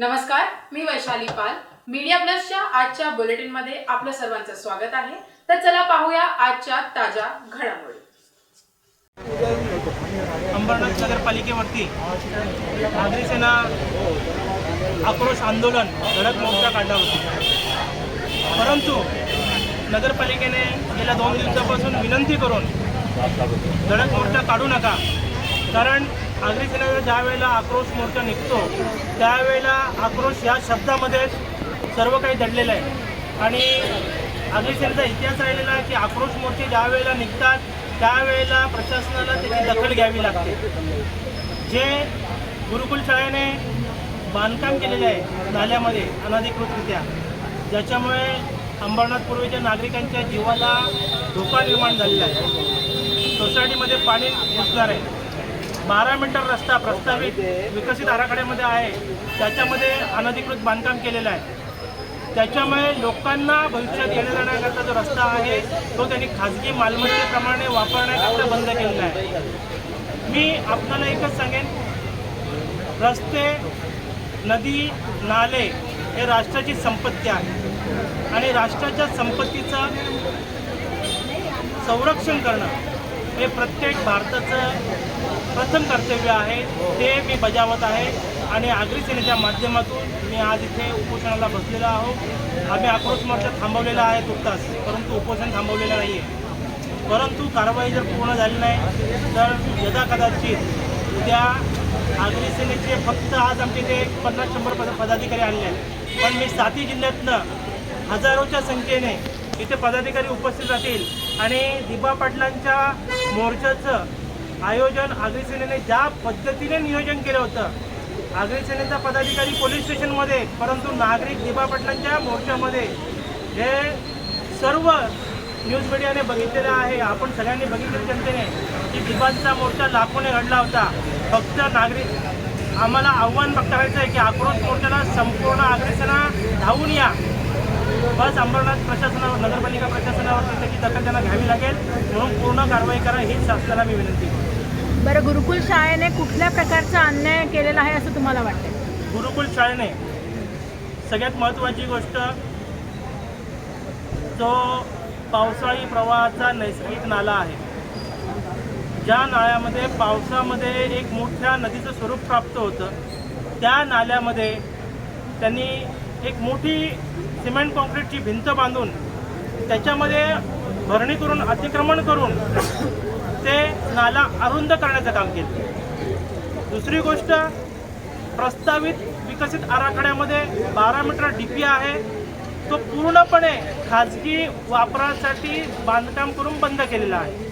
नमस्कार मी वैशाली पाल. मीडिया प्लसच्या आजच्या बुलेटिनमध्ये आपलं सर्वांचं स्वागत आहे. तर चला पाहूया आजच्या ताज्या घडामोडी. अंबरनाथ नगरपालिकेवरती नागरी सेना आक्रोश आंदोलन धडक मोर्चा काढला होता. परंतु नगरपालिकेने गेल्या दोन दिवसापासून विनंती करून धडक मोर्चा काढू नका. कारण आगरी ज्या वेळेला आक्रोश मोर्चा निघतो त्यावेळेला आक्रोश या शब्दामध्येच सर्व काही दडलेलं आहे. आणि अग्निसेनेचा इतिहास राहिलेला आहे की आक्रोश मोर्चे ज्या वेळेला निघतात त्यावेळेला प्रशासनाला त्याची दखल घ्यावी लागते. जे गुरुकुल शाळेने बांधकाम केलेले आहे नाल्यामध्ये अनधिकृतरित्या ज्याच्यामुळे अंबरनाथ पूर्वेच्या नागरिकांच्या जीवाला धोका निर्माण झालेला आहे. सोसायटीमध्ये पाणी घुसणार आहे. बारा मीटर रस्ता प्रस्तावित विकसित आराखड्यामध्ये आहे. त्याच्यामध्ये अनधिकृत बांधकाम केलेलं आहे. त्याच्यामुळे लोकांना भविष्यात येण्या जाण्याकरता जो रस्ता आहे तो त्यांनी खाजगी मालमत्तेप्रमाणे वापरण्याकरता बंद केलेला आहे. मी आपल्याला एकच सांगेन रस्ते नदी नाले हे राष्ट्राची संपत्ती आहे. आणि राष्ट्राच्या संपत्तीचं संरक्षण करणं हे प्रत्येक भारताचं प्रथम कर्तव्य आहे. ते मी बजावत आहे. आणि आगरी सेनेच्या माध्यमातून मी आज इथे उपोषणाला बसलेलो आहोत. आम्ही आक्रोश मोर्चा थांबवलेला आहे तुर्तास परंतु उपोषण थांबवलेलं नाही आहे परंतु कारवाई जर पूर्ण झाली नाही तर यदा कदाचित उद्या आगरी सेनेचे फक्त आज आमच्या इथे पन्नास शंभर पद पदाधिकारी आलेले आहेत. पण मी साती जिल्ह्यातनं हजारोच्या संख्येने इथे पदाधिकारी उपस्थित राहतील. आणि दिबा पाटलांच्या मोर्चाचं आयोजन आग्रीसेनेने ज्या पद्धतीने नियोजन केलं होतं आगरी सेनेचा पदाधिकारी पोलीस स्टेशनमध्ये परंतु नागरिक दिबा पाटलांच्या मोर्चामध्ये हे सर्व न्यूज मीडियाने बघितलेलं आहे. आपण सगळ्यांनी बघितलं जनतेने की दिबांचा मोर्चा लाखोने घडला होता. फक्त नागरिक आम्हाला आव्हान करायचं आहे की आक्रोश मोर्चाला संपूर्ण आगरी धावून या. बस अंबरनाथ प्रशासनावर नगरपालिका प्रशासनावर त्याची दखल त्यांना घ्यावी लागेल. म्हणून पूर्ण कारवाई करा हीच शासनाला मी विनंती करतो. बरं गुरुकुल शाळेने कुठल्या प्रकारचा अन्याय केलेला आहे असं तुम्हाला वाटतं गुरुकुल शाळेने सगळ्यात महत्त्वाची गोष्ट जो पावसाळी प्रवाहाचा नैसर्गिक नाला आहे. ज्या नाल्यामध्ये पावसामध्ये एक मोठ्या नदीचं स्वरूप प्राप्त होतं त्या नाल्यामध्ये त्यांनी एक मोठी सिमेंट कॉन्क्रीटची भिंत बांधून त्याच्यामध्ये भरणी करून अतिक्रमण करून ते नाला अरुंद करण्याचं काम केलं. दुसरी गोष्ट प्रस्तावित विकसित आराखड्यामध्ये बारा मीटर डी पी आहे. तो पूर्णपणे खाजगी वापरासाठी बांधकाम करून बंद केलेला आहे.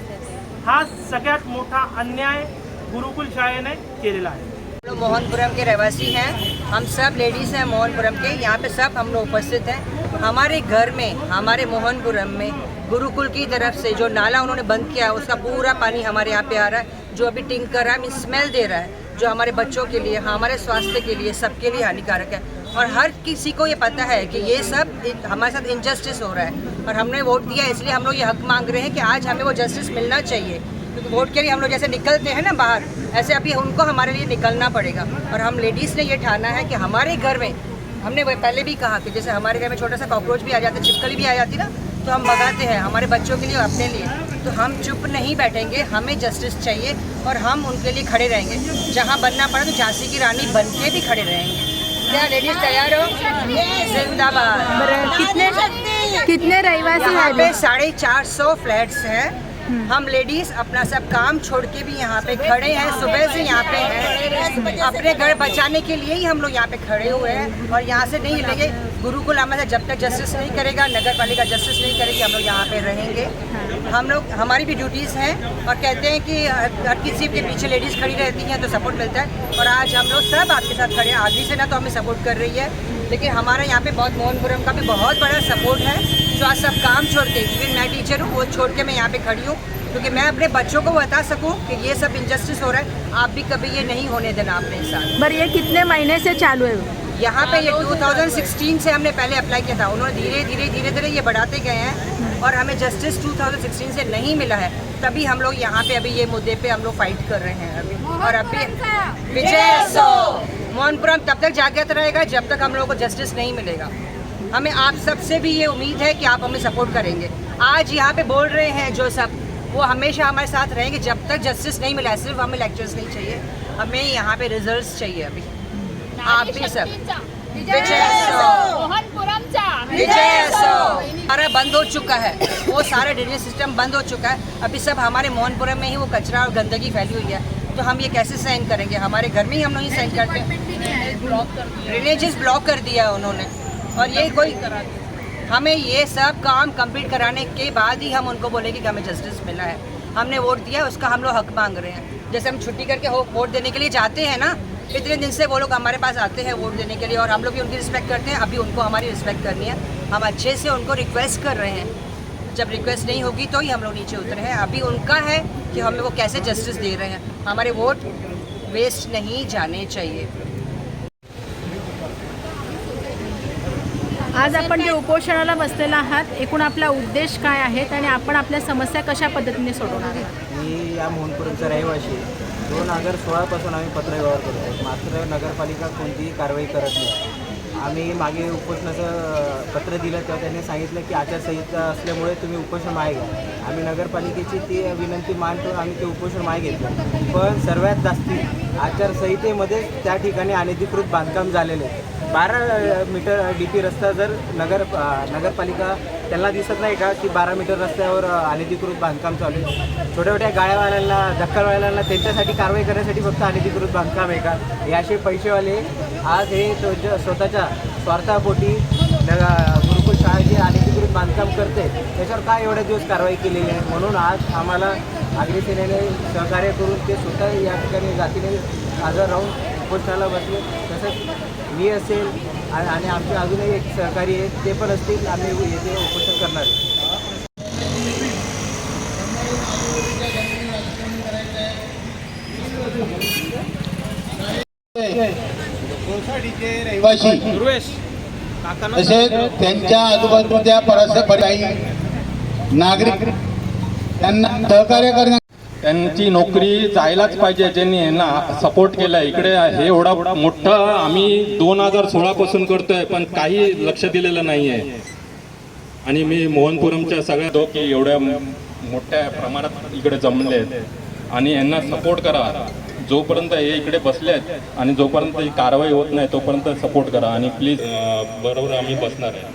हा सगळ्यात मोठा अन्याय गुरुकुल शाळेने केलेला आहे. लोग मोहनपुरम के रहवासी हैं। हम सब लेडीज़ हैं मोहनपुरम के। यहाँ पे सब हम लोग उपस्थित हैं। हमारे घर में, हमारे मोहनपुरम में गुरुकुल की तरफ़ से जो नाला उन्होंने बंद किया है, उसका पूरा पानी हमारे यहाँ पे आ रहा है, जो अभी टिंक कर रहा है स्मेल दे रहा है, जो हमारे बच्चों के लिए, हमारे स्वास्थ्य के लिए सबके लिए हानिकारक है। और हर किसी को ये पता है कि ये सब हमारे साथ इनजस्टिस हो रहा है। और हमने वोट दिया, इसलिए हम लोग ये हक मांग रहे हैं कि आज हमें वो जस्टिस मिलना चाहिए। वोट के लिए हम लोग जैसे निकलते हैं ना बाहर ऐसे अभी उनको हमारे लिए निकलना पड़ेगा। और हम लेडीज़ ने ये ठाना है कि हमारे घर में हमने वो पहले भी कहा कि जैसे हमारे घर में छोटा सा कॉकरोच भी आ जाता है छिपकली भी आ जाती ना तो हम भगाते हैं हमारे बच्चों के लिए और अपने लिए। तो हम चुप नहीं बैठेंगे हमें जस्टिस चाहिए और हम उनके लिए खड़े रहेंगे। जहाँ बनना पड़ा तो झांसी की रानी बन के भी खड़े रहेंगे। क्या लेडीज़ तैयार हो? जिंदाबाद। कितने कितने रहिवासी यहाँ पे साढ़े चार सौ फ्लैट्स हैं। हम लेडीज़ अपना सब काम छोड़ के भी यहाँ पे खड़े हैं सुबह से यहाँ पे हैं। अपने घर बचाने के लिए ही हम लोग यहाँ पे खड़े हुए हैं और यहाँ से नहीं हिलेंगे गुरुकुल हमारे जब तक जस्टिस नहीं करेगा नगर पालिका जस्टिस नहीं करेगी हम लोग यहाँ पे रहेंगे। हम लोग हमारी भी ड्यूटीज़ हैं और कहते हैं कि हर किसी के पीछे लेडीज़ खड़ी रहती हैं तो सपोर्ट मिलता है। और आज हम लोग सब आपके साथ खड़े हैं आगे से ना तो हमें सपोर्ट कर रही है। लेकिन हमारा यहाँ पे बहुत मोहनपुरम का भी बहुत बड़ा सपोर्ट है जो आज सब काम छोड़ के इवन मैं टीचर हूँ वो छोड़ के मैं यहाँ पे खड़ी हूँ क्योंकि मैं अपने बच्चों को बता सकूँ कि ये सब इंजस्टिस हो रहा है आप भी कभी ये नहीं होने देना अपने साथ। बरं ये कितने महीने से चालू है? यहाँ पे ये 2016 से हमने पहले अप्लाई किया था उन्होंने धीरे धीरे धीरे धीरे ये बढ़ाते गए हैं और हमें जस्टिस 2016 से नहीं मिला है तभी हम लोग यहाँ पे अभी ये मुद्दे पे हम लोग फाइट कर रहे हैं अभी और अभी विजय सो। मोहनपुरम तब तक जागृत रहेगा जब तक हम लोगों को जस्टिस नहीं मिलेगा। हमें आप सबसे भी ये उम्मीद है कि आप हमें सपोर्ट करेंगे। आज यहाँ पे बोल रहे हैं जो सब वो हमेशा हमारे साथ रहेंगे। जब तक जस्टिस नहीं मिला सिर्फ़ हमें लेक्चर्स नहीं चाहिए। हमें यहाँ पे रिजल्ट्स चाहिए अभी। आप भी सब। सारा बंद हो चुका है। वो सारा ड्रेनेज सिस्टम बंद हो चुका है। अभी सब हमारे मोहनपुरम में ही वो कचरा और गंदगी फैली हुई है। तो हम ये कैसे सहन करेंगे? हमारे घर में ही हम लोग ही सहन करते हैं। ड्रेनेजेस ब्लॉक कर दिया। है उन्होंने। और ये कोई हमें ये सब काम कंप्लीट कराने के बाद ही हम उनको बोलेंगे कि हमें जस्टिस मिला है। हमने वोट दिया है उसका हम लोग हक मांग रहे हैं। जैसे हम छुट्टी करके हो वोट देने के लिए जाते हैं ना इतने दिन से वो लोग हमारे पास आते हैं वोट देने के लिए और हम लोग भी उनकी रिस्पेक्ट करते हैं। अभी उनको हमारी रिस्पेक्ट करनी है। हम अच्छे से उनको रिक्वेस्ट कर रहे हैं। जब रिक्वेस्ट नहीं होगी तो ही हम लोग नीचे उतरे हैं। अभी उनका है कि हमें वो कैसे जस्टिस दे रहे हैं। हमारे वोट वेस्ट नहीं जाने चाहिए। आज आपण जे उपोषणाला बसलेला आहात एकूण आपला उद्देश काय आहेत आणि आपण आपल्या समस्या कशा पद्धतीने सोडवणार आहात? मी या मोहनपुरमचा रहिवासी आहे. दोन हजार सोळापासून आम्ही पत्रव्यवहार करतो मात्र नगरपालिका कोणतीही कारवाई करत नाही. आम्ही मागे उपोषणाचं पत्र दिलं तेव्हा त्यांनी सांगितलं की आचारसंहिता असल्यामुळे तुम्ही उपोषण मागे घ्या आम्ही नगरपालिकेची ती विनंती मानतो आम्ही ते उपोषण मागे घेतलं पण सर्वात जास्ती आचारसंहितेमध्येच त्या ठिकाणी अनधिकृत बांधकाम झालेले आहे. बारा मीटर डी पी रस्ता जर नगर नगरपालिका त्यांना दिसत नाही का की बारा मीटर रस्त्यावर अनधिकृत बांधकाम चालू आहे? छोट्या छोट्या गाड्यावाल्यांना धक्कावाल्यांना त्यांच्यासाठी कारवाई करण्यासाठी फक्त अनधिकृत बांधकाम आहे का? याचे पैसेवाले आज हे स्वतःच्या स्वार्थापोटी गुरुकुल शाळा जे अनधिकृत बांधकाम करते. त्याच्यावर काय एवढ्या दिवस कारवाई केलेली आहे? म्हणून आज आम्हाला अग्निसेनेने सहकार्य करून ते स्वतः या ठिकाणी जातीने हजर राहून उपोषणाला बसले. तसंच मी असेल आणि आमचे अजूनही एक सहकारी आहेत ते पण असतील आम्ही येथे उपोषण करणार आहे. रहिवासी तसेच त्यांच्या आजूबाजूच्या परस्पर काही नागरिक त्यांना सहकार्य करण्या त्यांची नोकरी जायलाच पाहिजे ज्यांनी यांना सपोर्ट केला इकडे हे एवढा मोठं आम्ही दोन हजार सोळा पासून करतोय पण काही लक्ष दिलेलं नाहीये. आणि मी मोहनपुरमच्या सगळ्या तो की एवढ्या मोठ्या प्रमाणात इकडे जमले आहेत आणि यांना सपोर्ट करा. जोपर्यंत हे इकडे बसले आहेत आणि जोपर्यंत ही कारवाई होत नाही तोपर्यंत सपोर्ट करा. आणि प्लीज बरोबर आम्ही बसणार आहे.